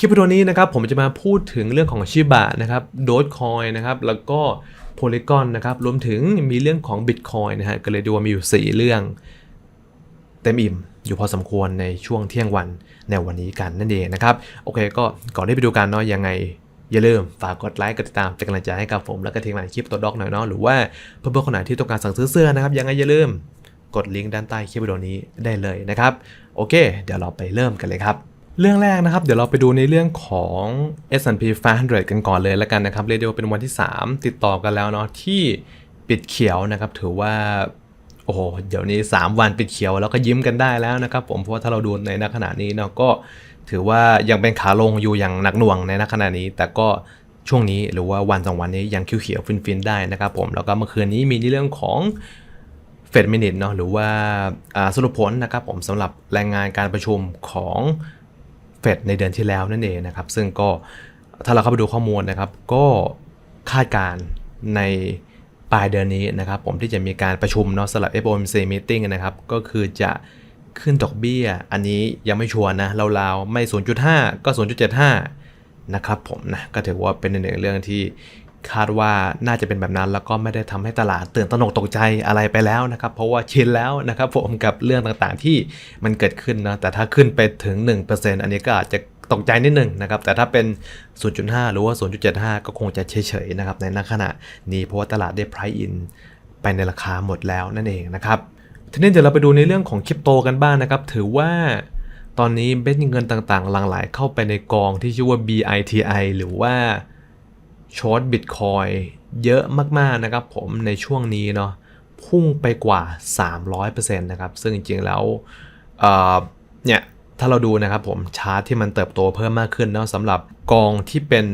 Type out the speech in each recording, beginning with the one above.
คลิปวิดีโอนี้นะครับผมจะมาพูดถึงเรื่องของชิบะนะครับโดดคอยนะครับแล้วก็โพลีกอนนะครับรวมถึงมีเรื่องของ Bitcoin นะฮะก็เลยดูว่ามีอยู่ 4 เรื่องเต็มอิ่มอยู่พอสมควรในช่วงเที่ยงวันในวันนี้กันนั่นเองนะครับโอเคก็ก่อนที่ไปดูกันเนาะยังไงอย่าลืมฝากกดไลค์กดติดตามเป็นกำลังใจให้กับผม แล้วก็ทิ้งไลน์คลิปตัวด็อกหน่อยเนาะหรือว่าเพื่อนๆคนไหนที่ต้องการสั่งซื้อเสื้อนะครับยังไงอย่าลืมกดลิงก์ด้านใต้คลิปวิดีโอนี้ได้เลยนะครับโอเค เดี๋ยวเราไปเริ่มกันเลยครับ เรื่องแรกนะครับ เดี๋ยวเราไปดูในเรื่องของ S&P 500 กันก่อนเลยแล้วกันนะครับเรียกได้ว่าเป็นวันที่ 3 ติดต่อกันแล้วเนาะที่ปิดเขียวนะครับ ถือว่า โอ้โห เดี๋ยวนี้ 3 วันปิดเขียวแล้วก็ยิ้มกันได้แล้วนะครับ ผมเพราะว่าถ้าเราดูในขณะนี้เนาะก็ถือว่ายังเป็นขาลงอยู่อย่างหนักหน่วงในขณะนี้ แต่ก็ช่วงนี้หรือว่าวันสองวันนี้ยังเขียวๆฟินๆได้นะครับผมแล้วก็เมื่อคืนนี้มีในเรื่องของเฟดมินิทเนาะหรือว่าอ่าสรุปผลนะครับผมสำหรับรายงานการประชุมของ เฟดในเดือนที่แล้วนั่นเองนะครับ ซึ่งก็ถ้าเราเข้าไปดูข้อมูลนะครับ ก็คาดการในปลายเดือนนี้นะครับผมที่จะมีการประชุมเนาะสำหรับ FOMC meeting นะครับ ก็คือจะขึ้นดอกเบี้ย อันนี้ยังไม่ชัวร์นะราวๆไม่ 0.5 ก็ 0.75 นะครับผมนะก็ถือว่าเป็นหนึ่งเรื่องที่ คาดว่าน่าจะเป็นแบบนั้น แล้วก็ไม่ได้ทำให้ตลาดตื่นตระหนกตกใจอะไรไปแล้วนะครับ เพราะว่าชินแล้วนะครับผมกับเรื่องต่างๆที่มันเกิดขึ้นนะแต่ถ้าขึ้นไปถึง 1%อันนี้ก็อาจจะตกใจนิดหนึ่งนะครับ แต่ถ้าเป็น 0.5 หรือว่า 0.75 ก็คงจะเฉยๆนะครับในณขณะนี้เพราะว่าตลาดได้ price in ไปในราคาหมดแล้วนั่นเองนะครับทีนี้เดี๋ยวเราไปดูในเรื่องของคริปโตกันบ้างนะครับ ถือว่าตอนนี้เบ็ดเงินต่างๆหลั่งไหลเข้าไปในกองที่ชื่อว่า BITI หรือว่า ช็อตบิตคอยเยอะมากๆนะครับผมในช่วงนี้เนาะพุ่งไปกว่า 300%นะครับ ซึ่งจริงๆแล้วเเนี่ยถ้าเราดูนะครับผมชาร์ตที่มันเติบโตเพิ่มมากขึ้นเนาะสำหรับกองที่เป็น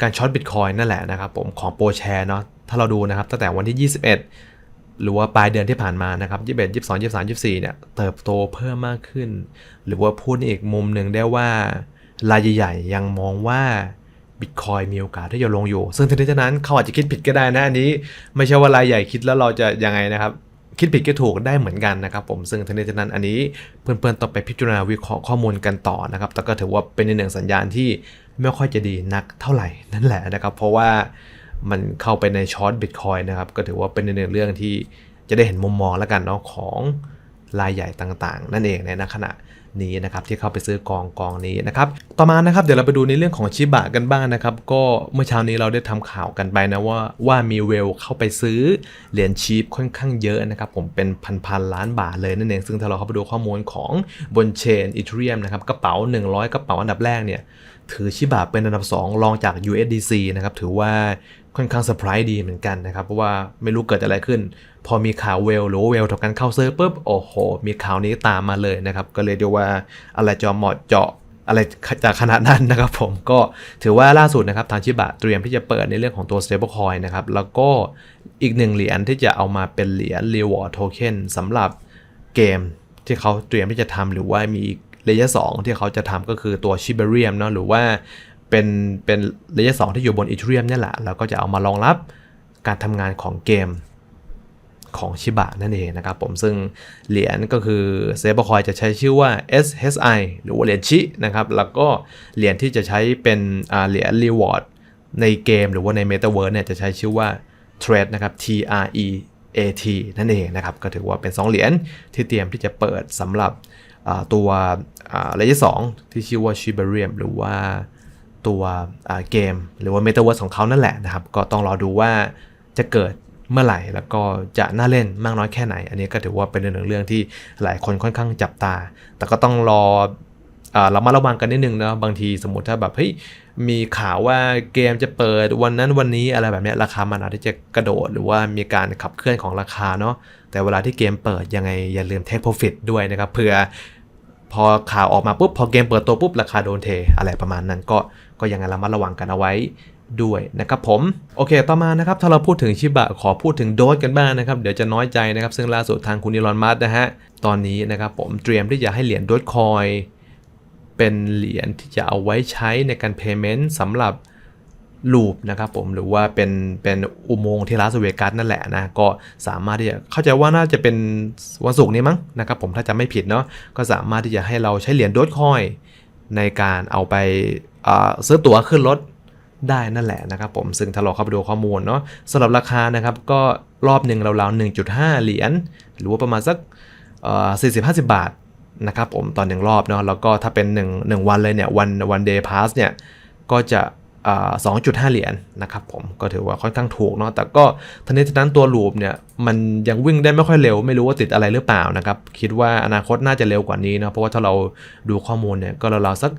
การช็อตบิตคอยนั่นแหละนะครับผมของโปรแชร์เนาะถ้าเราดูนะครับตั้งแต่วันที่ 21 หรือว่าปลายเดือนที่ผ่านมานะครับ21 22 23 24เนี่ยเติบโตเพิ่มมากขึ้น หรือว่าพูดอีกมุมหนึ่งได้ว่ารายใหญ่ๆยังมองว่า บิตคอยมีโอกาสที่จะลงอยู่ ซึ่งทั้งนี้ทั้งนั้นเขาอาจจะคิดผิดก็ได้นะอันนี้ ไม่ใช่ว่ารายใหญ่คิดแล้วเราจะยังไงนะครับ คิดผิดก็ถูกได้เหมือนกันนะครับผมซึ่งทั้งนี้ทั้งนั้นอันนี้เพื่อนๆต้องไปพิจารณาวิเคราะห์ข้อมูลกันต่อนะครับแต่ก็ถือว่าเป็นหนึ่งสัญญาณที่ไม่ค่อยจะดีนักเท่าไหร่นั่นแหละนะครับ เพราะว่ามันเข้าไปในช็อตบิตคอยนะครับก็ถือว่าเป็นหนึ่งเรื่องที่จะได้เห็นมุมมองแล้วกันเนาะของรายใหญ่ต่างๆ นั่นเองในขณะ นี้นะครับที่เข้าไปซื้อกองกองนี้นะครับต่อมานะครับเดี๋ยวเราไปดูในเรื่องของชิบะกันบ้างนะครับก็เมื่อเช้านี้เราได้ทำข่าวกันไปนะว่าว่ามีเวลเข้าไปซื้อเหรียญชีพค่อนข้างเยอะนะครับผมเป็นพันๆล้านบาทเลยนั่นเองซึ่งถ้าเราเข้าไปดูข้อมูลของบนเชนอีเทเรียมนะครับกระเป๋า 100 กระเป๋าอันดับแรกเนี่ย ถือชิบะเป็นอันดับ 2 รองจาก USDC นะครับ ถือว่าค่อนข้างเซอร์ไพรส์ดีเหมือนกันนะครับ เพราะว่าไม่รู้เกิดอะไรขึ้น พอมีข่าวเวลหรือว่าเวลทำการเข้าเซื้อปุ๊บ โอ้โห มีข่าวนี้ตามมาเลยนะครับ ก็เลยเดียวว่าอะไรจะเหมาะเจาะอะไรจากขนาดนั้นนะครับผมก็ถือว่าล่าสุดนะครับทางชิบะเตรียมที่จะเปิดในเรื่องของตัว stablecoin นะครับ แล้วก็อีกหนึ่งเหรียญที่จะเอามาเป็นเหรียญ reward token สำหรับเกมที่เขาเตรียมที่จะทำหรือว่ามี เลเยอร์สที่เขาจะทำก็คือตัว Shibarium เนาะหรือว่าเป็นเป็นเลเยอร์สที่อยู่บน Ethereum เนี่แหละแล้วก็จะเอามารองรับการทำงานของเกมของชิบะนั่นเองนะครับผมซึ่งเหรียญก็คือเซฟคอยจะใช้ชื่อว่า SHI หรือว่าเหรียญชินะครับ แล้วก็เหรียญที่จะใช้เป็นเหรียญ reward ในเกมหรือว่าใน Metaverse เนี่ยจะใช้ชื่อว่า t r a d นะครับ T R E A T นั่นเองนะครับ ก็ถือว่าเป็น 2 เหรียญที่เตรียมที่จะเปิดสำหรับ ตัวระยะ2ที่ชื่อว่า Shibarium หรือว่าตัวเกม หรือว่า Metaverse ของเขานั่นแหละนะครับ ก็ต้องรอดูว่าจะเกิดเมื่อไหร่ แล้วก็จะน่าเล่นมากน้อยแค่ไหน อันนี้ก็ถือว่าเป็นหนึ่งเรื่องที่หลายคนค่อนข้างจับตา แต่ก็ต้องรอเรามาระวังกันนิดนึงนะบางทีสมมติถ้าแบบเฮ้ยมีข่าวว่าเกมจะเปิดวันนั้นวันนี้อะไรแบบนี้ราคามันอาจจะกระโดด หรือว่ามีการขับเคลื่อนของราคาเนาะแต่เวลาที่เกมเปิดยังไงอย่าลืมเทคโปรฟิตด้วยนะครับเผื่อ พอข่าวออกมาปุ๊บพอเกมเปิดตัวปุ๊บราคาโดนเทอะไรประมาณนั้นก็ก็ยังไงระมัดระวังกันเอาไว้ด้วยนะครับผม โอเค ต่อมานะครับ ถ้าเราพูดถึงชิบะขอพูดถึงโดสกันบ้างนะครับ เดี๋ยวจะน้อยใจนะครับ ซึ่งล่าสุดทางคุณอีลอนมัสนะฮะ ตอนนี้นะครับผมเตรียมที่จะให้เหรียญโดสคอย เป็นเหรียญที่จะเอาไว้ใช้ในการเพย์เมนต์สำหรับ ลูปนะครับผมหรือว่าเป็นเป็นอุโมงค์ที่ลาสเวกัสนั่นแหละนะก็สามารถที่จะเข้าใจว่าน่าจะเป็นวันศุกร์นี้มั้งนะครับผมถ้าจะไม่ผิดเนาะก็สามารถที่จะให้เราใช้เหรียญโดสคอยในการเอาไปาซื้อตั๋วขึ้นรถได้นั่นแหละนะครับผมซึ่งถ้าเราเข้าไปดูข้อมูลเนาะสำหรับราคานะครับก็รอบหนึ่งราวๆ1.5 เหรียญหรือว่าประมาณสักสี่สิบห้าสิบบาทนะครับผมตอนหนึ่งรอบเนาะแล้วก็ถ้าเป็น1 1วันเลยเนี่ยวันวันเดย์พาสเนี่ยก็จะ 2.5 เหรียญนะครับผมก็ถือว่าค่อนข้างถูกเนาะแต่ก็ทั้งนี้ทั้งนั้นตัวลูปเนี่ยมันยังวิ่งได้ไม่ค่อยเร็ว ไม่รู้ว่าติดอะไรหรือเปล่านะครับ คิดว่าอนาคตน่าจะเร็วกว่านี้นะเพราะว่าถ้าเราดูข้อมูลเนี่ยก็ราวๆสัก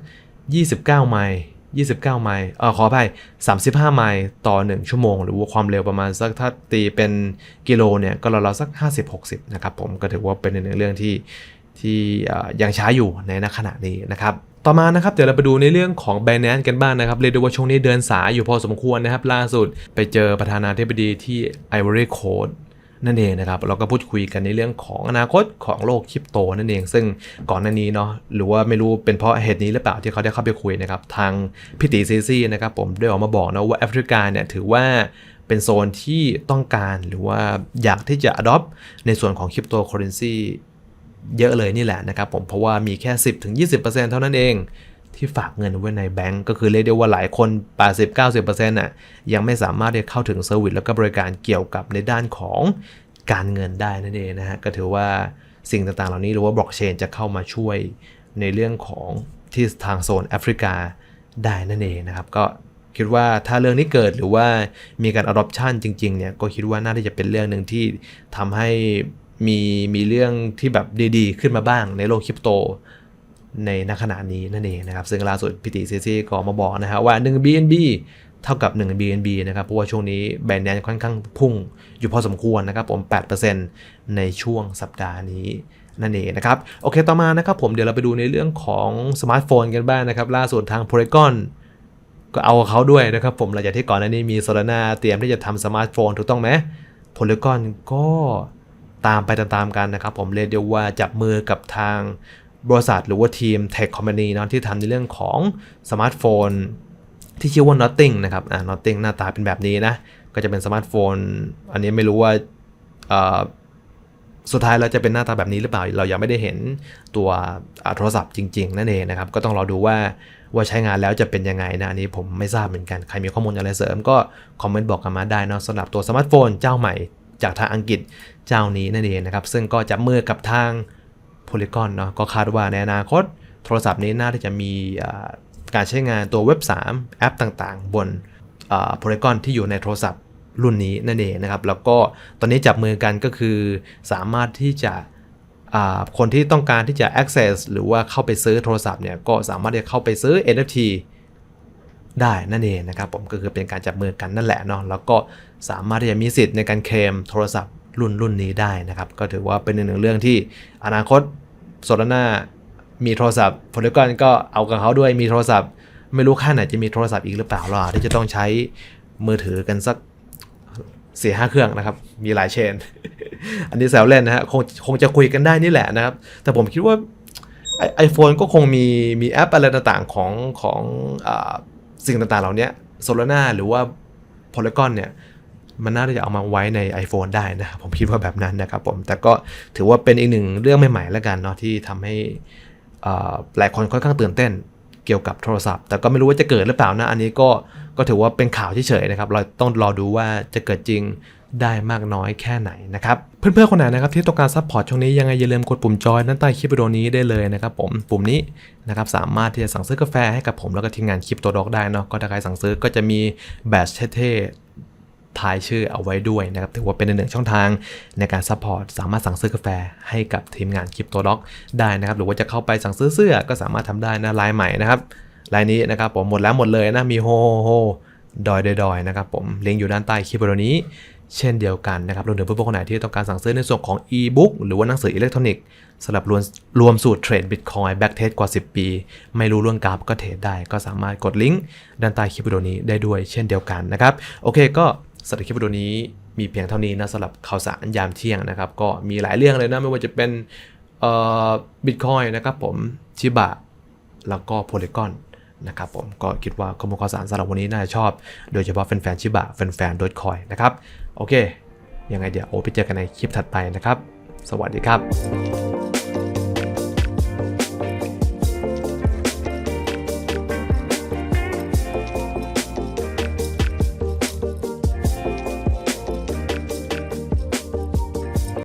29 ไมล์29 ไมล์เออขออภัย35 ไมล์ต่อ 1 ชั่วโมง หรือว่าความเร็วประมาณสักถ้าตีเป็นกิโลเนี่ยก็ราวๆสัก 50-60 นะครับผมก็ถือว่าเป็นหนึ่งเรื่องที่ ที่ยังช้าอยู่ในณขณะนี้นะครับต่อมานะครับเดี๋ยวเราไปดูในเรื่องของ b บ n a n c e กันบ้างนะครับเรียกได้ว่าช่วงนี้เดินสายอยู่พอสมควรนะครับล่าสุดไปเจอประธานาธิบดีที่ Ivory Coast นั่นเองนะครับเราก็พูดคุยกันในเรื่องของอนาคตของโลกคริปโตนั่นเอง ซึ่งก่อนหน้านี้เนาะหรือว่าไม่รู้เป็นเพราะเหตุนี้หรือเปล่าที่เขาได้เข้าไปคุยนะครับทางพิติซีซีนะครับผมได้ออกมาบอกนะว่าแอฟริกาเนี่ยถือว่าเป็นโซนที่ต้องการหรือว่าอยากที่จะ adopt ในส่วนของคริปโตเคอเรนซี เยอะเลยนี่แหละนะครับผมเพราะว่ามีแค่ 10-20%เท่านั้นเองที่ฝากเงินไว้ในแบงก์ก็คือเรียกได้ว่าหลายคน 80-90%น่ะยังไม่สามารถที่จะเข้าถึงเซอร์วิสแล้วก็บริการเกี่ยวกับในด้านของการเงินได้นั่นเองนะฮะก็ถือว่าสิ่งต่างๆ เหล่านี้หรือว่าบล็อกเชนจะเข้ามาช่วยในเรื่องของที่ทางโซนแอฟริกาได้นั่นเองนะครับ ก็คิดว่าถ้าเรื่องนี้เกิดหรือว่ามีการ adoption จริงๆเนี่ยก็คิดว่าน่าที่จะเป็นเรื่องหนึ่งที่ทำให้ มีมีเรื่องที่แบบดีๆ ขึ้นมาบ้างในโลกคริปโต ในณขณะนี้นั่นเองนะครับ ซึ่งล่าสุดพิติซีซีก็มาบอกนะฮะว่า 1 BNB เท่ากับ 1 BNB นะครับ เพราะว่าช่วงนี้แบรนด์แนนค่อนข้างพุ่ง อยู่พอสมควรนะครับผม 8%ในช่วงสัปดาห์นี้นั่นเองนะครับ โอเคต่อมานะครับผมเดี๋ยวเราไปดูในเรื่องของสมาร์ทโฟนกันบ้างนะครับ ล่าสุดทาง Polygon ก็เอาเขาด้วยนะครับผมหลังจากที่ก่อนหน้านี้มีโซลาร่าเตรียมที่จะทำสมาร์ทโฟนถูกต้องไหม Polygon ก็ ตามไปตามๆกันนะครับผมเรียกได้ว่าจับมือกับทางบริษัทหรือว่าทีม Tech Company เนอะที่ทำในเรื่องของสมาร์ทโฟน ที่ชื่อว่า Nothing นะครับอ่า Nothing หน้าตาเป็นแบบนี้นะ ก็จะเป็นสมาร์ทโฟน อันนี้ไม่รู้ว่าอ่อสุดท้ายแล้วจะเป็นหน้าตาแบบนี้หรือเปล่า เรายังไม่ได้เห็นตัวโทรศัพท์จริง ๆ นั่นเองนะครับ ก็ต้องรอดูว่าว่าใช้งานแล้วจะเป็นยังไงนะ อันนี้ผมไม่ทราบเหมือนกัน ใครมีข้อมูลอะไรเสริมก็คอมเมนต์บอกกันมาได้นะสำหรับตัวสมาร์ทโฟนเจ้าใหม่ จากทางอังกฤษเจ้านี้นั่นเองนะครับ ซึ่งก็จะมือกับทาง Polygon เนาะก็คาดว่าในอนาคต โทรศัพท์นี้น่าจะมีการใช้งานตัวเว็บ 3 แอปต่างๆ บน Polygon ที่อยู่ในโทรศัพท์รุ่นนี้นั่นเองนะครับ แล้วก็ตอนนี้จับมือกันก็คือสามารถที่จะคนที่ต้องการที่จะ access หรือว่าเข้าไปซื้อโทรศัพท์เนี่ยก็สามารถจะเข้าไปซื้อ NFT ได้นั่นเองนะครับผมก็คือเป็นการจับมือกันนั่นแหละเนาะแล้วก็สามารถที่จะมีสิทธิ์ในการเคลมโทรศัพท์รุ่นรุ่นนี้ได้นะครับ ก็ถือว่าเป็นหนึ่งเรื่องที่อนาคตโซลาร่ามีโทรศัพท์โพลีกอนก็เอากับเขาด้วยมีโทรศัพท์ ไม่รู้ค่าไหนจะมีโทรศัพท์อีกหรือเปล่าเราอาจจะต้องใช้มือถือกันสักสี่ห้าเครื่องนะครับ มีหลายเชน อันนี้แซวเล่นนะฮะคงคงจะคุยกันได้นี่แหละนะครับ แต่ผมคิดว่าไอโฟนก็คงมีมีแอปอะไรต่างๆของของอา สิ่งต่างๆ เหล่านี้โซลาร่าหรือว่า p o l y g o n เนี่ยมันน่าจะเอามาไว้ใน iPhone ได้นะผมคิดว่าแบบนั้นนะครับผมแต่ก็ถือว่าเป็นอีกหนึ่งเรื่องใหม่ๆแล้วกันเนาะที่ทำให้หลายคนค่อนข้างตื่นเต้นเกี่ยวกับโทรศัพท์ แต่ก็ไม่รู้ว่าจะเกิดหรือเปล่านะ อันนี้ก็ก็ถือว่าเป็นข่าวเฉยๆนะครับ เราต้องรอดูว่าจะเกิดจริง ได้มากน้อยแค่ไหนนะครับ เพื่อนๆคนไหนนะครับที่ต้องการซัพพอร์ตช่วงนี้ยังไงอย่าลืมกดปุ่มจอยด้านใต้คลิปวิดีโอนี้ได้เลยนะครับผมปุ่มนี้นะครับสามารถที่จะสั่งซื้อกาแฟให้กับผมแล้วก็ทีมงานคลิปตัวด็อกได้เนาะก็ถ้าใครสั่งซื้อก็จะมีแบตเท่ๆทายชื่อเอาไว้ด้วยนะครับถือว่าเป็นหนึ่งช่องทางในการซัพพอร์ตสามารถสั่งซื้อกาแฟให้กับทีมงานคลิปตัวด็อกได้นะครับ หรือว่าจะเข้าไปสั่งซื้อเสื้อก็สามารถทำได้นะลายใหม่นะครับลายนี้นะครับผมหมดแล้วหมดเลยนะมีโฮโฮดอยดอยนะครับผมลิงก์อยู่ด้านใต้คลิปวิดีโอนี้ เช่นเดียวกันนะครับรวมถึงเพื่อนๆคนไหนที่ต้องการสั่งซื้อในส่วนของ e-book หรือว่าหนังสืออิเล็กทรอนิกส์สำหรับรวมรวมสูตรเทรดบิตคอยแบ็กเทสกว่า 10 ปี ไม่รู้เรื่องกราฟก็เทรดได้ ก็สามารถกดลิงก์ด้านใต้คลิปวิดีโอนี้ได้ด้วยเช่นเดียวกันนะครับโอเคก็สำหรับคลิปวิดีโอนี้มีเพียงเท่านี้นะสำหรับข่าวสารยามเที่ยงนะครับ ก็มีหลายเรื่องเลยนะไม่ว่าจะเป็นเอ่อบิตคอยนะครับผมชิบะแล้วก็โพลีกอน นะครับผมก็คิดว่าข้อมูลข่าวสารสำหรับวันนี้น่าจะชอบ โดยเฉพาะแฟนๆชิบะแฟนๆโดทคอยนะครับ โอเค ยังไงเดี๋ยวโอไปเจอกันในคลิปถัดไปนะครับ สวัสดีครับ